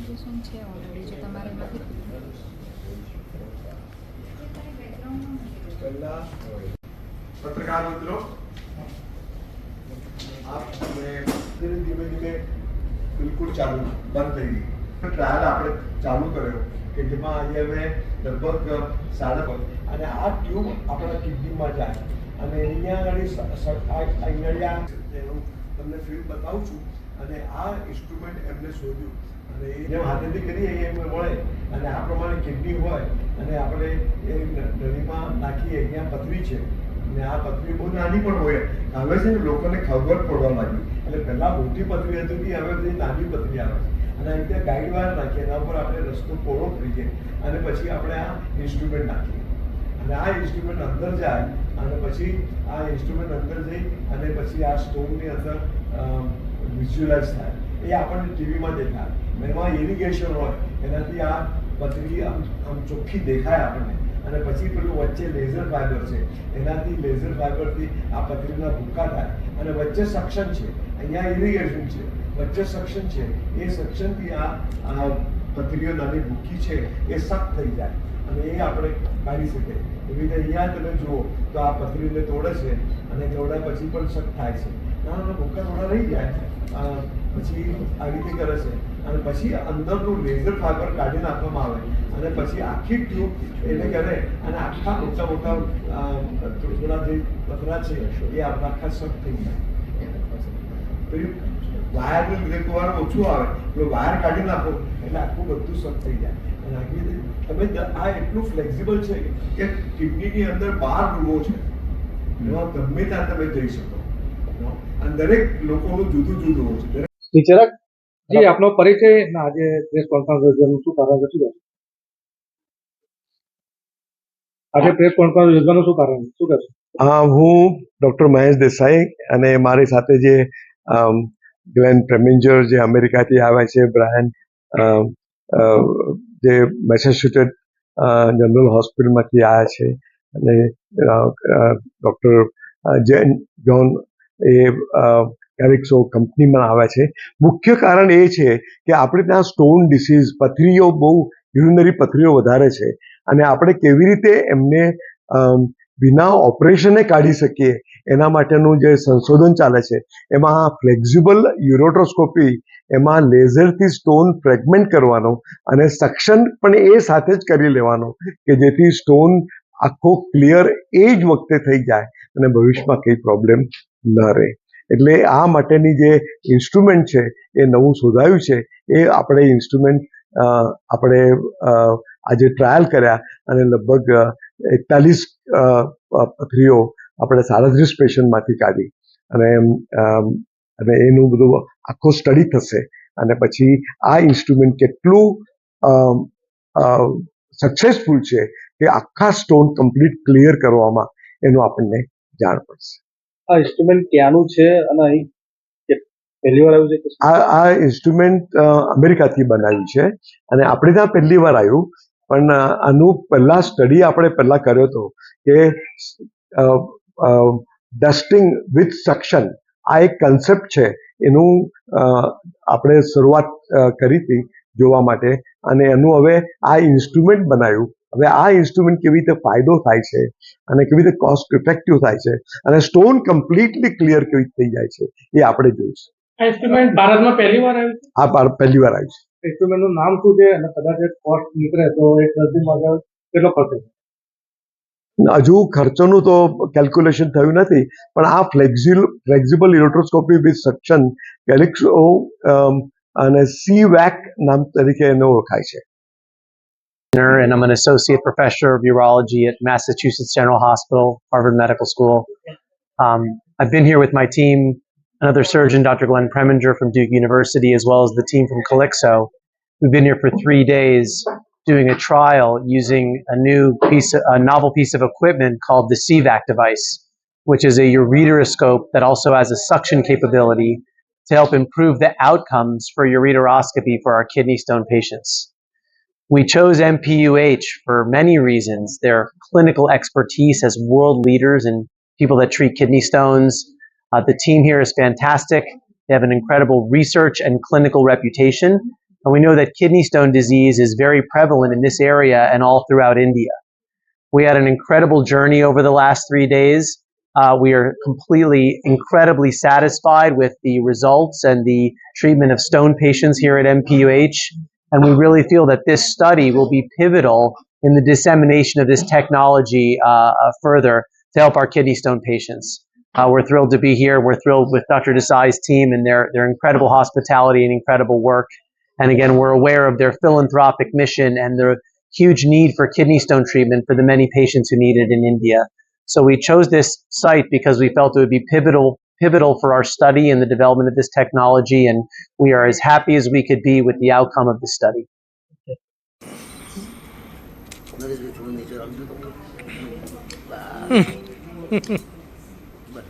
Presentation છે already જો તમારે પહેલા પત્રકાર મિત્રો ધીમે ધીમે ધીમે બિલકુલ ચાલુ બંધ થઈ ગઈ ટ્રાયલ આપણે ચાલુ કર્યો કે જેમાં આજે અમે લગભગ સાડા અને આ ટ્યુબ આપણા કિડનીમાં જાય. અને અહીંયા સ- અહીંયા આગળ આ એનું તમને ફિલ્મ બતાવું છું. અને આ ઇન્સ્ટ્રુમેન્ટ એમને શોધ્યું. અને એ જેમ હાથેથી કરીએ એમ મળે. અને આ પ્રમાણે કિડની હોય, અને આપણે એ નદીમાં નાખીએ, અહીંયા પથરી છે. અને આ પથરી બહુ નાની પણ હોય. હવે છે ને લોકોને ખબર પડવા લાગી. એટલે પહેલાં મોટી પથરી હતી, હવે બધી નાની પથરી આવે છે. અને આ રીતે ગાઈડ વાર નાખીએ, એના ઉપર આપણે રસ્તો પહોળો કરીએ અને પછી આપણે આ ઇન્સ્ટ્રુમેન્ટ નાખીએ. અને આ ઇન્સ્ટ્રુમેન્ટ અંદર જાય અને પછી આ ઇન્સ્ટ્રુમેન્ટ અંદર જઈ અને પછી આ સ્ટોનની અંદર વિઝ્યુઅલાઇઝ થાય. એ આપણને ટીવીમાં દેખાય. એમાં ઇરિગેશન હોય, એનાથી આ પથરી આમ આમ ચોખ્ખી દેખાય આપણને. અને પછી પેલું વચ્ચે લેઝર ફાઈબર છે. એનાથી લેઝર ફાઈબરથી આ પથરીના ભૂકા થાય. અને વચ્ચે સક્શન છે. અહીંયા ઇરિગેશન છે. વચ્ચે સક્શન છે. એ સક્શનથી આ આ પથરીઓ નાની ભૂકી છે એ સખ્ત થઈ જાય. અને એ આપણે કાઢી શકીએ. એવી રીતે અહીંયા તમે જુઓ તો આ પથરીને તોડે છે. અને તોડ્યા પછી પણ સખ્ત થાય છે. નાના નાના ભૂકા થોડા રહી જાય. પછી આવી રીતે કરે છે. અને પછી અંદરનું લેઝર ફાઈબર કાઢી નાખવામાં આવે. અને પછી આખી ટ્યુબ એને કરે અને આખા મોટા મોટા થોડા જે પતરા છે, એ આપણા આખા શક થઈ જાય વાયરનું લીધે કોઈ વાર ઓછું આવે એટલે વાયર કાઢી નાખો, એટલે આખું બધું શક થઈ જાય. અને આખી રીતે તમે આ એટલું ફ્લેક્સિબલ છે કે કિડનીની અંદર બાર રૂમો છે. એમાં ગમે ત્યાં તમે જઈ શકો. અને દરેક લોકોનું જુદું જુદું હોય છે વિચારક જી આપનો પરિચય ના આજે પ્રેસ કોન્ફરન્સ યોજવાનું શું કારણ કહેશો? આજે પ્રેસ કોન્ફરન્સ યોજવાનું શું કારણ શું કહેશો? હા હું ડૉક્ટર મહેશ દેસાઈ અને મારી સાથે જે ગ્લેન પ્રેમિન્જર જે અમેરિકાથી આવ્યા છે બ્રાયન જે મેસેચ્યુટેટ જનરલ હોસ્પિટલમાંથી આવ્યા છે અને ડૉક્ટર જેન જોન એ એરિક્સો કંપનીમાં આવે છે. મુખ્ય કારણ એ છે કે આપણે ત્યાં સ્ટોન ડિસીઝ પથરીઓ, બહુ યુરિનરી પથરીઓ વધારે છે. અને આપણે કેવી રીતે એમને વિના ઓપરેશને કાઢી શકીએ એના માટેનું જે સંશોધન ચાલે છે. એમાં ફ્લેક્ઝિબલ યુરોટ્રોસ્કોપી એમાં લેઝરથી સ્ટોન ફ્રેગમેન્ટ કરવાનો અને સક્શન પણ એ સાથે જ કરી લેવાનો કે જેથી સ્ટોન આખો ક્લિયર એ જ વખતે થઈ જાય અને ભવિષ્યમાં કંઈ પ્રોબ્લેમ ન રહે. એટલે આ માટેની જે ઇન્સ્ટ્રુમેન્ટ છે, એ નવું શોધાયું છે, એ આપણે ઇન્સ્ટ્રુમેન્ટ આપણે આજે ટ્રાયલ કર્યા અને લગભગ એકતાલીસ પથરીઓ આપણે સાડત્રીસ પેશન્ટમાંથી કાઢી અને અને એનું બધું આખો સ્ટડી થશે અને પછી આ ઇન્સ્ટ્રુમેન્ટ કેટલું સક્સેસફુલ છે કે આખા સ્ટોન કમ્પ્લીટ ક્લિયર કરવામાં એનું આપણને જાણ પડશે. આ ઇન્સ્ટ્રુમેન્ટ ક્યાંનું છે? અને અહીં પહેલી વાર આવ્યું છે આ આ ઇન્સ્ટ્રુમેન્ટ અમેરિકાથી બનાવ્યું છે. અને આપણે ત્યાં પહેલી વાર આવ્યું, પણ આનું પહેલા સ્ટડી આપણે પહેલા કર્યો હતો કે ડસ્ટિંગ વિથ સક્શન આ એક કન્સેપ્ટ છે. એનું આપણે શરૂઆત કરી હતી જોવા માટે. અને એનું હવે આ ઇન્સ્ટ્રુમેન્ટ બનાવ્યું. હવે આ ઇન્સ્ટ્રુમેન્ટ કેવી રીતે ફાયદો થાય છે અને કેવી રીતે કોસ્ટ ઇફેક્ટિવ થાય છે અને સ્ટોન કમ્પ્લીટલી ક્લિયર કેવી રીતે થઈ જાય છે એ આપણે જોઈશું. આ ઇન્સ્ટ્રુમેન્ટ ભારતમાં પહેલી વાર આવ્યું છે? આ પહેલી વાર આવ્યું છે. ઇન્સ્ટ્રુમેન્ટનું નામ શું છે? અને કદાચ કોસ્ટ નીકળે તો એક દર્દી માટે કેટલો ખર્ચ હજુ ખર્ચોનું તો કેલ્ક્યુલેશન થયું નથી પણ આ ફ્લેક્ઝિલ ફ્લેક્ઝિબલ ઇલેક્ટ્રોસ્કોપી વિથ સક્શન કેલિક્સો અને સી વેક નામ તરીકે એને ઓળખાય છે. And I'm an associate professor of urology at Massachusetts General Hospital, Harvard Medical School. Um, I've been here with my team, another surgeon, Dr. Glenn Preminger from Duke University, as well as the team from Calixo. We've been here for three days doing a trial using a new piece, a novel piece of equipment called the CVAC device, which is a ureteroscope that also has a suction capability to help improve the outcomes for ureteroscopy for our kidney stone patients. We chose MPUH for many reasons. Their clinical expertise as world leaders in people that treat kidney stones. Uh, the team here is fantastic. They have an incredible research and clinical reputation. And we know that kidney stone disease is very prevalent in this area and all throughout India. We had an incredible journey over the last three days. Uh, we are completely, incredibly satisfied with the results and the treatment of stone patients here at MPUH. And we really feel that this study will be pivotal in the dissemination of this technology uh, uh, further to help our kidney stone patients. Uh, we're thrilled to be here. We're thrilled with Dr. Desai's team and their, their incredible hospitality and incredible work. And again, we're aware of their philanthropic mission and the huge need for kidney stone treatment for the many patients who need it in India. So we chose this site because we felt it would be pivotal pivotal for our study and the development of this technology and we are as happy as we could be with the outcome of the study. But